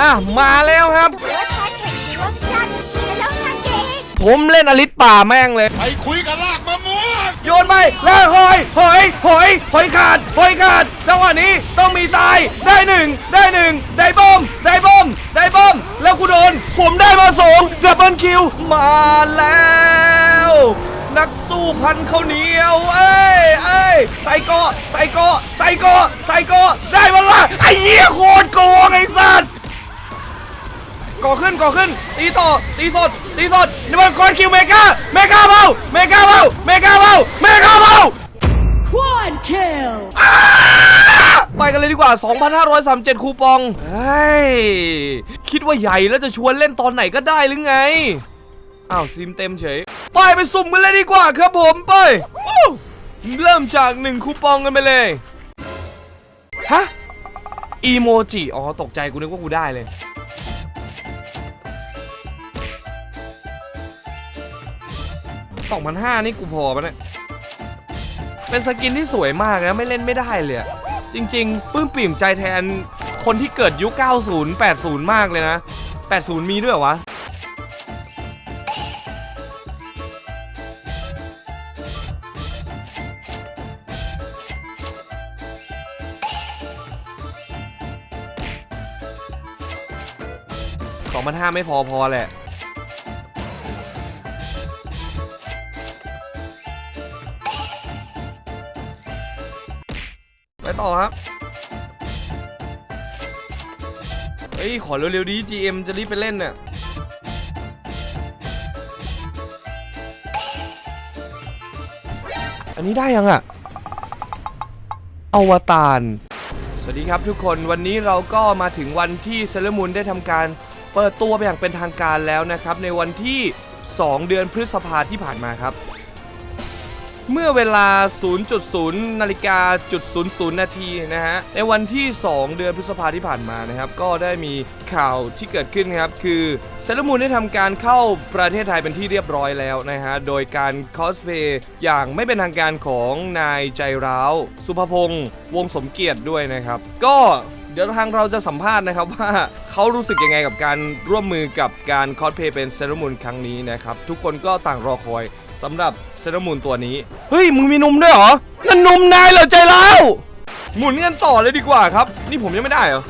อะมาแล้วครับหรือว่าแทนแข่งรถจันทร์แล้วทางเก่งผมเล่นอลิสป่าแม่งเลย ไปคุยกับลากมะม่วงโยนไปแล้วหอย หอย หอย หอยขาด หอยขาดจังหวะนี้ต้องมีตาย ได้หนึ่ง ได้หนึ่ง ได้บอม ได้บอม ได้บอม แล้วกูโดน ผมได้มาสองดับเบิลคิว มาแล้ว นักสู้พันข้าวเหนียว เอ้ยเอ้ยใส่เกาะใส่เกาะใส่เกาะใส่เกาะได้มาละไอ้เหี้ยโคตรโกงไอ้สัส ก่อขึ้นก่อขึ้น ตีต่อตีสดตีสดนี่มันคอนคิวเมกาเมกาเบาเมกาเบาเมกาเบาเมกาเบา Quad kill! ไปกันเลยดีกว่า 2,537 คูปอง เฮ้ย คิดว่าใหญ่แล้วจะชวนเล่นตอนไหนก็ได้หรือไง อ้าว ซิมเต็มเฉย ไปไปสุ่มกันเลยดีกว่าครับผม ไปอู้เริ่มจาก 1 คูปองกันไปเลย ฮะ อีโมจิ อ๋อ ตกใจกูนึกว่ากูได้เลย 2,500 นี่กูพอปะเนี่ย เป็นสกินที่สวยมากนะ ไม่เล่นไม่ได้เลยจริงๆปื้มปิ่มใจแทนคนที่เกิดยุค 90 80 มากเลยนะ 80 มีด้วยวะสองพันห้าไม่พอพอแหละ ต่อครับเฮ้ย ขอเร็วๆดี GM จะรีบไปเล่นเนี่ยอันนี้ได้ยังอะอวตารสวัสดีครับทุกคนวันนี้เราก็มาถึงวันที่เซเลมูนได้ทำการเปิดตัวไปอย่างเป็นทางการแล้วนะครับ ในวันที่ 2 เดือนพฤษภาที่ผ่านมาครับ เมื่อเวลา 0.0 นาฬิกาจุด00 นาทีนะฮะ ในวันที่ 2 เดือนพฤษภาที่ผ่านมานะครับ ก็ได้มีข่าวที่เกิดขึ้นครับ คือเซเลมูนได้ทำการเข้าประเทศไทยเป็นที่เรียบร้อยแล้วนะฮะ โดยการคอสเพย์อย่างไม่เป็นทางการของนายใจร้าว สุภพงษ์วงสมเกียรติด้วยนะครับ ก็เดี๋ยวทางเราจะสัมภาษณ์นะครับว่าเขารู้สึกยังไงกับการร่วมมือกับการคอสเพย์เป็นเซเลมูนครั้งนี้นะครับ ทุกคนก็ต่างรอคอย สำหรับเซเลมูนตัวนี้ เฮ้ย มึงมีนมด้วยเหรอนั่นนมนายเหรอใจร้าวหมุนกันต่อเลยดีกว่าครับ นี่ผมยังไม่ได้เหรอ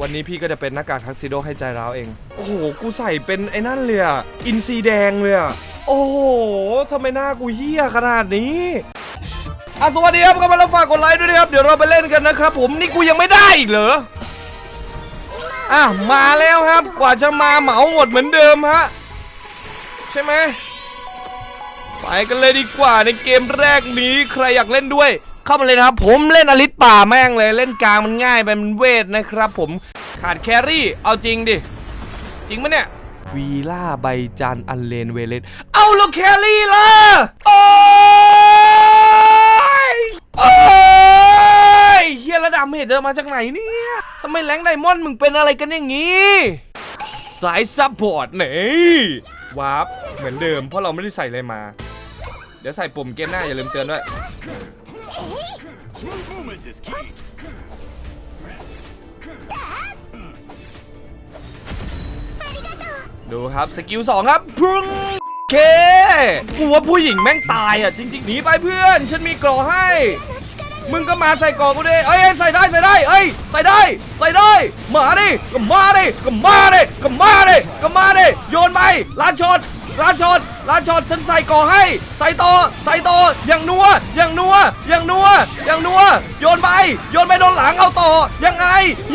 วันนี้พี่ก็จะเป็นหน้ากากทักซิโดให้ใจร้าวเอง โอ้โห กูใส่เป็นไอ้นั่นเลยอะอินซีแดงเลยอะโอ้โหทำไมหน้ากูเหี้ยขนาดนี้อะสวัสดีครับก็มาแล้วฝากกดไลค์ด้วยนะครับ เดี๋ยวเราไปเล่นกันนะครับผม นี่กูยังไม่ได้อีกเหรอ อะมาแล้วครับกว่าจะมาเหมาหมดเหมือนเดิมฮะใช่ไหมไปกันเลยดีกว่าในเกมแรกนี้ใครอยากเล่นด้วย เข้ามาเลยนะครับผมเล่นอลิสป่าแม่งเลยเล่นกลางมันง่ายไปมันเวทนะครับ ผมขาดแครี่เอาจริงดิจริงปะเนี่ยวีล่าใบจันอันเลนเวเลนเอาแล้วแครี่ล่ะโอ้ยโอ้ย เฮียระดับเมจเดินมาจากไหนเนี่ยทำไมแรงไดมอนด์มึงเป็นอะไรกันอย่างนี้ สายซัพพอร์ตนี่วาร์ปเหมือนเดิม เพราะเราไม่ได้ใส่อะไรมา เดี๋ยวใส่ปุ่มเกมหน้าอย่าลืมเตือนด้วย ดูครับสกิล2ครับพึ่งเคกูว่าผู้หญิงแม่งตายอะ จริงๆหนีไปเพื่อน ฉันมีกรอให้ มึงก็มาใส่กอกูดิเอ้ยใส่ได้ใส่ได้เอ้ยใส่ได้ใส่ได้มาดิก็มาดิก็มาดิก็มาดิก็มาดิโยนไปลานชดลานชดลานชดฉันใส่กรอให้ ใส่ต่อใส่ต่ออย่างนัวอย่างนัวอย่างนัวอย่างนัวโยนไปโยนไปโดนหลังเอาต่อยังไง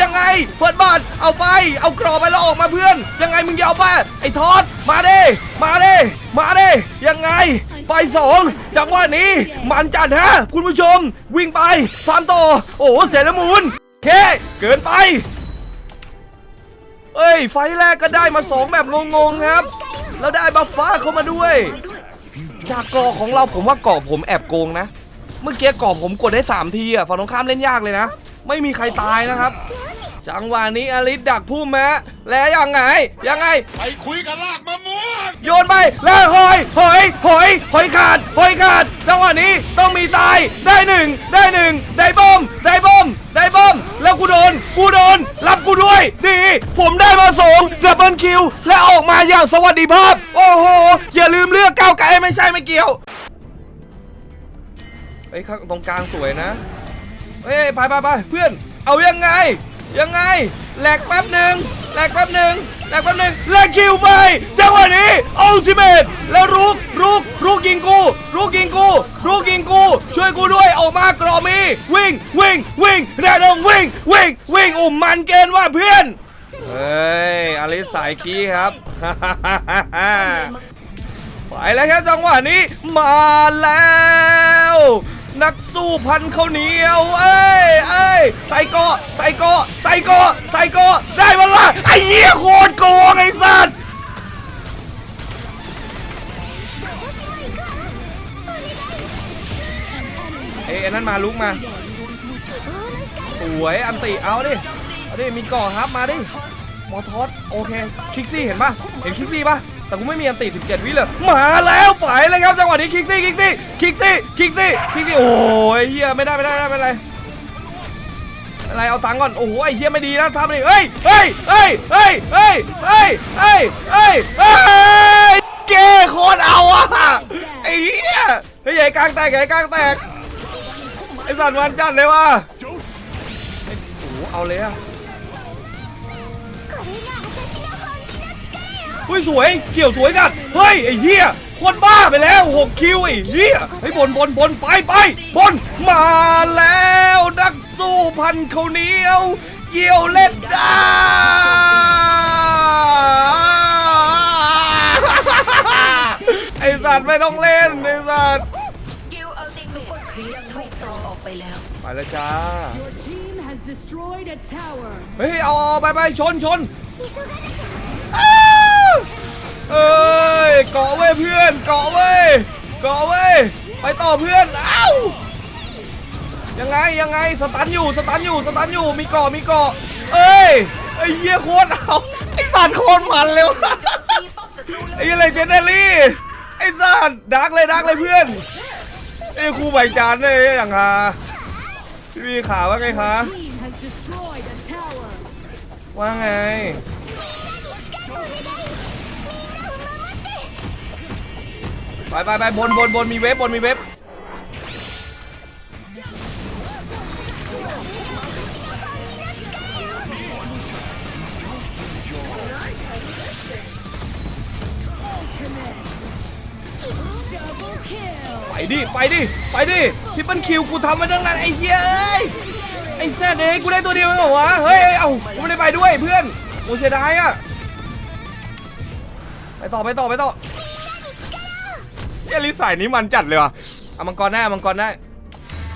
ยังไงเฟิร์สบัตเอาไป เอากรอไปแล้วออกมาเพื่อน ยังไงมึงอยาวไปไอ้ทอดมาดิมาดิมาดิยังไง ไปสองจังหวะนี้มันจัดฮะ คุณผู้ชม วิ่งไปสามต่อ โอ้โหเสนามูลเคเกินไปเอ้ย ไฟแรกก็ได้มาสองแบบงงๆครับ แล้วได้บัฟฟ้าเข้ามาด้วย จากกอของเราผมว่ากอบผมแอบโกงนะ เมื่อกี้กอบผมกดได้ 3 ทีอะฝั่งตรงข้ามเล่นยากเลยนะ ไม่มีใครตายนะครับ จังหวะนี้อลิสดักพุ่มฮะและยังไง ยังไง ไปคุยกับลากมะม่วงโยนไปแล้วหอยหอยหอยหอยขาดหอยขาดจังหวะนี้ต้องมีตายได้หนึ่งได้หนึ่งได้บอมได้บอมได้บอมแล้วกูโดนกูโดนรับกูด้วยดีผมได้มาสองดับเบิลคิวและออกมาอย่างสวัสดิภาพ โอ้โห อย่าลืมเลือกก้าวไกลไม่ใช่ไม่เกี่ยวเฮ้ยข้างตรงกลางสวยนะเฮ้ยไปไปไปเพื่อนเอายังไง ยังไงแหลกแป๊บหนึ่งแหลกแป๊บหนึ่งแหลกแป๊บหนึ่งแหลกคิวไปจังหวะนี้อัลติเมทแล้วรุกรุกรุกยิงกูรุกยิงกูรุกยิงกูช่วยกูด้วยออกมากรอมีวิ่งวิ่งวิ่งแดดงวิ่งวิ่งวิ่งอุ้มมันเกณฑ์ว่าเพื่อนเฮ้ยอลิสสายคีครับไปแล้วครับจังหวะนี้มาแล้ว นักสู้พันข้าวเหนียว เอ้ยเอ้ยใส่เกาะใส่เกาะใส่เกาะใส่เกาะได้มาละไอ้เหี้ยโคตรโกงไอ้สัสเอ้ยนนั้นมาลุกมาสวยอันติเอาดิเอาดิมีก่อครับมาดิมอทอสโอเคคิกซี่เห็นปะเห็นคิกซี่ปะ แต่กูไม่มีอันติ17 วิเลยมาแล้วไปเลยครับจังหวะนี้คิกซี่คิกซี่คิกซี่คิกซี่คิกซี่โอ้ยเฮียไม่ได้ไม่ได้ไม่เป็นไรอะไรเอาตังก่อนโอ้โหไอ้เฮียไม่ดีนะทำดิเฮ้ยเฮ้ยเฮ้ยเฮ้ยเฮ้ยเฮ้ยเฮ้ยเฮ้ยเฮ้ยเก้โคตรเอาอะไอ้เฮียเฮ้ใหญ่กลางแตกใหญ่กลางแตกไอ้สันวันจัดเลยว่ะโอ้โหเอาเลยอะ เฮ้ยสวยเกี่ยวสวยกันเฮ้ยไอ้เหี้ยคนบ้าไปแล้ว6คิวไอ้เหี้ยไอ้บนบนบนไปไปบนมาแล้วนักสู้พันเขาเหนียวเกี่ยวเล็ดดาไอสัตว์ไม่ต้องเล่นไอสัตว์ไปแล้วจ้าเฮ้ยเอาไปไปชนชน เอ้ยเกาะเว้ยเพื่อนเกาะเว้ยเกาะเว้ยไปต่อเพื่อนอ้าวยังไงยังไงสตันอยู่สตันอยู่สตันอยู่มีเกาะมีเกาะเอ้ยไอ้เหี้ยโคตรเอาไอ้สัตว์โคตรมันเลยว่ะตีป้อมศัตรูไอ้อะไรเจเนอรี่ไอ้สัตว์ดักเลยดักเลยเพื่อนไอ้ครูใบจานเลยอย่างฮาพี่มีข่าวว่าไงคะว่าไง ไปไปไปบนบนบนมีเว็บบนมีเว็บไปดิ ไปดิ ไปดิทิปเปิลคิวกูทำมาตั้งนานไอ้เหี้ยไอ้แซ่เด็กกูได้ตัวเดียวเองเหรอวะ เฮ้ย เอ้ากูไม่ได้ไปด้วยเพื่อนโอ้เสียดายอะไปต่อไปต่อไปต่อ เฮ้ยลิสายนี้มันจัดเลยว่ะเอามังกรได้เอามังกรได้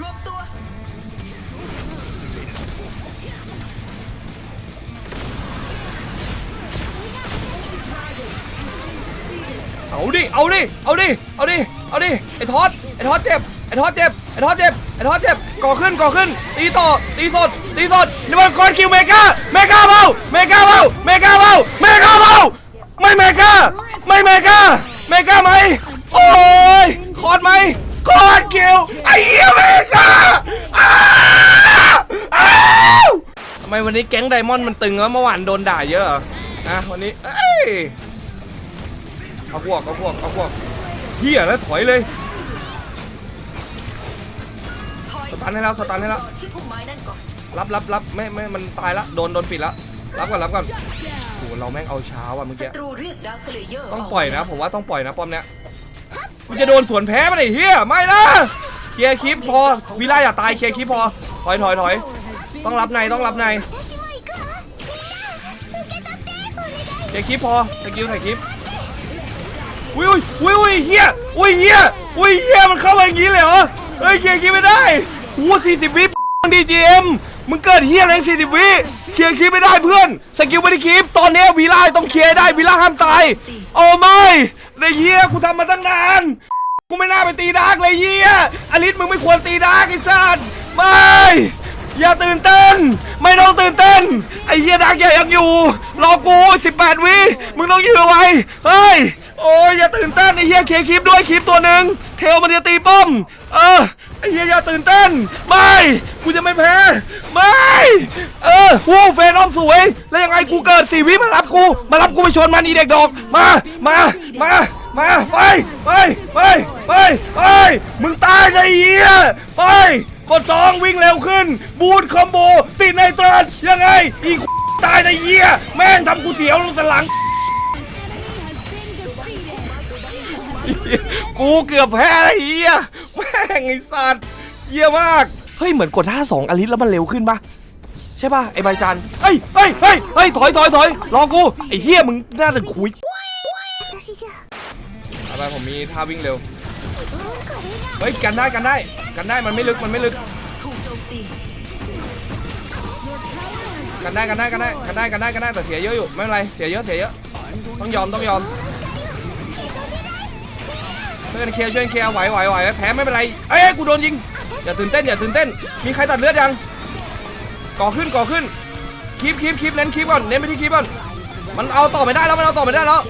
รวมตัวเอาดิเอาดิเอาดิเอาดิเอาดิไอ้ทอดไอ้ทอดเจ็บไอ้ทอดเจ็บไอ้ทอดเจ็บไอ้ทอดเจ็บก่อขึ้นก่อขึ้นตีต่อตีสดตีสดนี่มันคอนคิวเมกาเมกาเบาเมกาเบาเมกาเบาเมกาเบาไม่เมกาไม่เมกาเมกาไหม ยคอดไหมคอดคิวไอ้เหี้ยเมกาอ้าวทำไมวันนี้แก๊งไดมอนด์มันตึงวะเมื่อวานโดนด่าเยอะเหรอนะวันนี้เอ้ยเอาพวกเอาพวกเอาพวกเฮี้ยแล้วถอยเลยถอยสตันให้แล้วสตันให้แล้วรับรับรับไม่ไม่มันตายละโดนโดนปิดละรับก่อนรับก่อนโหเราแม่งเอาเช้าอะเมื่อกี้ต้องปล่อยนะ ผมว่าต้องปล่อยนะป้อมเนี้ย กูจะโดนสวนแพ้มาไอ้เฮียไม่ละเคลียร์คลิปพอวีล่าอย่าตายเคลียร์คลิปพอถอยถอยถอยต้องรับในต้องรับในเคลียร์คลิปพอสกิลถ่ายคลิปอุ้ยอุ้ยอุ้ยเฮียอุ้ยเฮียอุ้ยเฮียมันเข้าไปงี้เลยเหรอเฮ้ยเคลียร์คลิปไม่ได้โอ้สี่สิบวิดีจีเอ็มมึงเกิดเฮียแรงสี่สิบวิเคลียร์คลิปไม่ได้เพื่อนสกิลไม่ได้คลิปตอนนี้วีล่าต้องเคลียร์ได้วีล่าห้ามตายโอ้ไม่ ในเฮียกูทำมาตั้งนาน กูไม่น่าไปตีดาร์กเลยเฮียอลิสมึงไม่ควรตีดาร์กไอ้สัสไม่อย่าตื่นเต้น ไม่ต้องตื่นเต้น ไอ้เหี้ยดักใหญ่ยังอยู่ รอกู 18 วิ มึงต้องยืนเอไว้ เฮ้ย โอ้ยอย่าตื่นเต้นไอ้เหี้ยเคคลิปด้วยคลิปตัวหนึ่งเทลมันจะตีป้อม เออ ไอ้เหี้ยอย่าตื่นเต้น ไม่ กูจะไม่แพ้ ไม่ เออวู้เฟนอมสวย แล้วยังไงกูเกิดสี่วิมารับกู มารับกูไปชนมันอีเด็กดอก มา มา มา มา ไป ไป ไป ไป ไป มึงตายไอ้เหี้ย ไป กดสองวิ่งเร็วขึ้น บูทคอมโบ ติดในตรัสยังไง อีกตายไอ้เหี้ย แม่งทำกูเสียวลงสลังกูเกือบแพ้ไอ้เหี้ยแม่งไอ้สัตว์เหี้ยมาก เฮ้ยเหมือนกดท่าสองอลิสแล้วมันเร็วขึ้นปะใช่ปะไอ้ใบจันเฮ้ยเฮ้ยเฮ้ยเฮ้ยถอยถอยถอยรอกูไอ้เฮียมึงน่าจะคุยอะไรผมมีท่าวิ่งเร็วเฮ้ยกันได้กันได้ กันได้มันไม่ลึกมันไม่ลึกกันได้กันได้กันได้กันได้กันได้กันได้แต่เสียเยอะอยู่ไม่เป็นไรเสียเยอะเสียเยอะต้องยอมต้องยอมเพื่อนเคลียร์ช่วยเคลียร์ไหวไหวไหวแพ้ไม่เป็นไรเอ้ยกูโดนยิง อย่าตื่นเต้นอย่าตื่นเต้น มีใครตัดเลือดยัง ก่อขึ้นก่อขึ้นคลิปคลิปคลิปเน้นคลิปก่อนเน้นไปที่คลิปก่อน มันเอาต่อไม่ได้แล้วมันเอาต่อไม่ได้แล้ว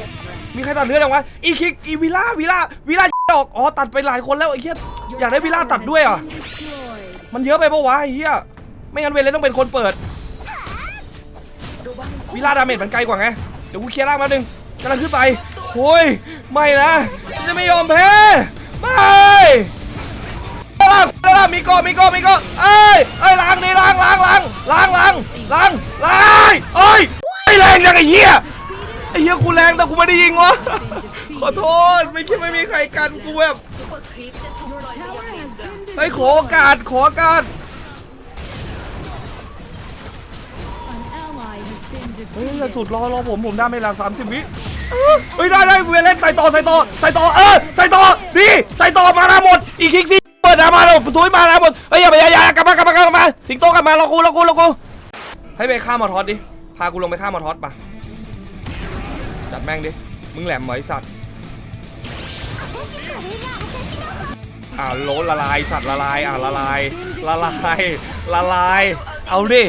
มีใครตัดเลือดยังวะอีคิกอีวิล่าวิล่าวิล่าดอกอ๋อตัดไปหลายคนแล้วไอ้เหี้ยอยากได้วิล่าตัดด้วยอะมันเยอะไปปะวะไอ้เหี้ยไม่งั้นเวเลนต้องเป็นคนเปิดวิล่าดาเมจมันไกลกว่าไงเดี๋ยวกูเคลียร์ล่างมาหนึ่งกำลังขึ้นไปโอ้ยไม่นะจะไม่ยอมแพ้ไม่ ล่างล่างมีกาะมีกาะมีกาะเอ้ยเอ้ยล้างดิล้างล้างล้างล้างล้างล้างล้างเอ้ยไอ้แรงจังไอ้เหี้ยไอ้เหี้ยกูแรงแต่กูไม่ได้ยิงวะขอโทษไม่คิดไม่มีใครกันกูแบบซุปเปอร์ครีปจะถูกปล่อยไป Tower ยัง has been เฮ้ขอโอกาสขอโอกาสเฮ้ยอย่าสุดรอรอผมผมได้ไม่หลังสามสิบวิเออเฮ้ยได้ได้เวเลนใส่ต่อใส่ต่อใส่ต่อเออใส่ต่อดีใส่ต่อมาหมดอีกคิก เปิดมาแล้วสวยมานาหมดเฮ้ยอย่าไปอย่าอย่ากลับมากลับมากลับมาสิงโตกลับมารอกูรอกูรอกูให้ไปฆ่ามอทอสดิพากูลงไปฆ่ามอทอสปะจัดแม่งดิมึงแหลมเหมอไอสัตว์อ่าโลละลายสัตว์ละลายอ่าละลายละลายละลาย เอาดิ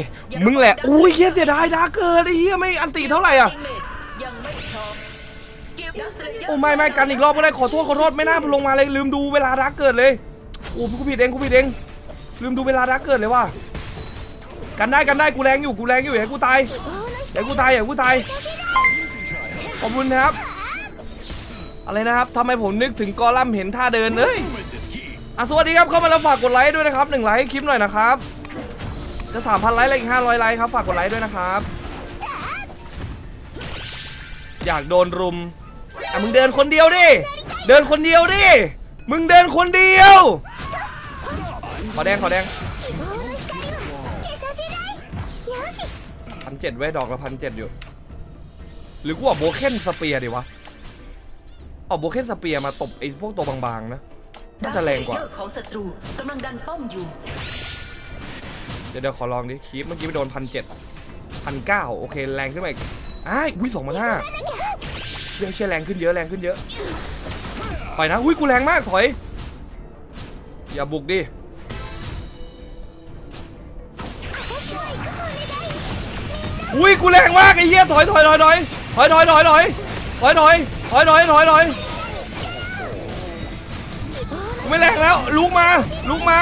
มึงแหละอุ้ยเฮียเสียดายดาเกิดไอ้เฮียไม่อันติเท่าไหร่อะโอ้ไม่ไม่กันอีกรอบก็ได้ขอโทษขอโทษไม่น่าลงมาเลยลืมดูเวลาดักเกิดเลย โอ้กูผิดเองกูผิดเองลืมดูเวลาดักเกิดเลยว่ะกันได้กันได้กูแรงอยู่กูแรงอยู่อย่ากูตายอย่ากูตายอย่ากูตายขอบคุณนะครับ อะไรนะครับทำไมผมนึกถึงกอลัมเห็นท่าเดินเลยอะสวัสดีครับเข้ามาแล้วฝากกดไลค์ด้วยนะครับหนึ่งไลค์ให้คลิปหน่อยนะครับจะสามพันไลค์แล้วอีกห้าร้อยไลค์ครับฝากกดไลค์ด้วยนะครับ อยากโดนรุมอะมึงเดินคนเดียวดิเดินคนเดียวดิมึงเดินคนเดียว ขอแดงขอแดงพันเจ็ดเว้ดอกละพันเจ็ดอยู่ หรือกูเอาโบเคนสเปียดีวะ เอาโบเคนสเปียมาตบไอ้พวกตัวบางๆนะน่าจะแรงกว่าเดี๋ยวเดี๋ยวขอลองดิคลิปเมื่อกี้ไปโดนพันเจ็ดพันเก้าโอเคแรงขึ้นไหมไอ้ายอุ้ยสองพันห้าเยเชี่ยแรงขึ้นเยอะแรงขึ้นเยอะถอยนะ อุ้ยกูแรงมากถอย อย่าบุกดิ อุ้ยกูแรงมากไอ้เหี้ยถอยถอยถอยถอยถอยถอยถอยถอยถอยถอยถอยถอยถอยถอยกูไม่แรงแล้วลุกมาลุกมา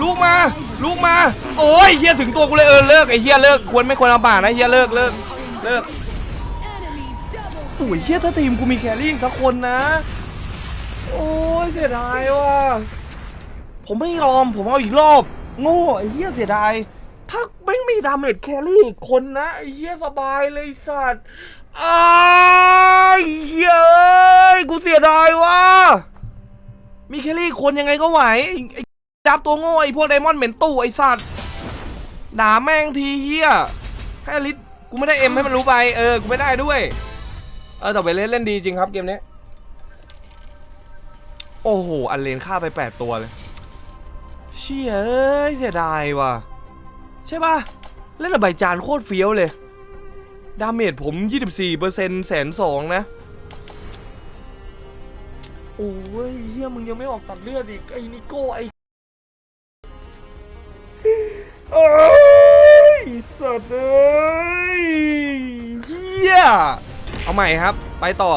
ลุกมาลุกมาโอ้ยเฮียถึงตัวกูเลยเออเลิกไอ้เฮียเลิกควรไม่ควรลำบากนะเฮียเลิกเลิกเลิกโอ้ยเฮียถ้าทีมกูมีแครี่สักคนนะ โอ้ยเสียดายว่ะผมไม่ยอมผมเอาอีกรอบ โง่ไอ้เฮียเสียดาย ถ้าไม่มีดาเมจแครี่คนนะไอ้เฮียสบายเลยสัตว์อ้ายเฮียเอ้ยกูเสียดายว่ะมีแครี่คนยังไงก็ไหวไอ้ดับตัวโง่ไอ้พวกไดมอนด์เหม็นตู้ไอ้สัตว์ด่าแม่งทีเฮียให้อลิสกูไม่ได้เอ็มให้มันรู้ไปเออกูไม่ได้ด้วย เออแต่ไปเล่นเล่นดีจริงครับเกมนี้โอ้โหอันเลนฆ่าไป 8 ตัวเลย เชี่ยเสียดายว่ะ ใช่ป่ะ เล่นกับใบจานโคตรเฟี้ยวเลย ดาเมจผม 24%แสนสองนะ โอ้ยเฮียมึงยังไม่ออกตัดเลือดอีก ไอ้นิโก้ไอ้โอ้ยสัตว์เอ้ยเฮียเอาใหม่ครับ ไปต่อ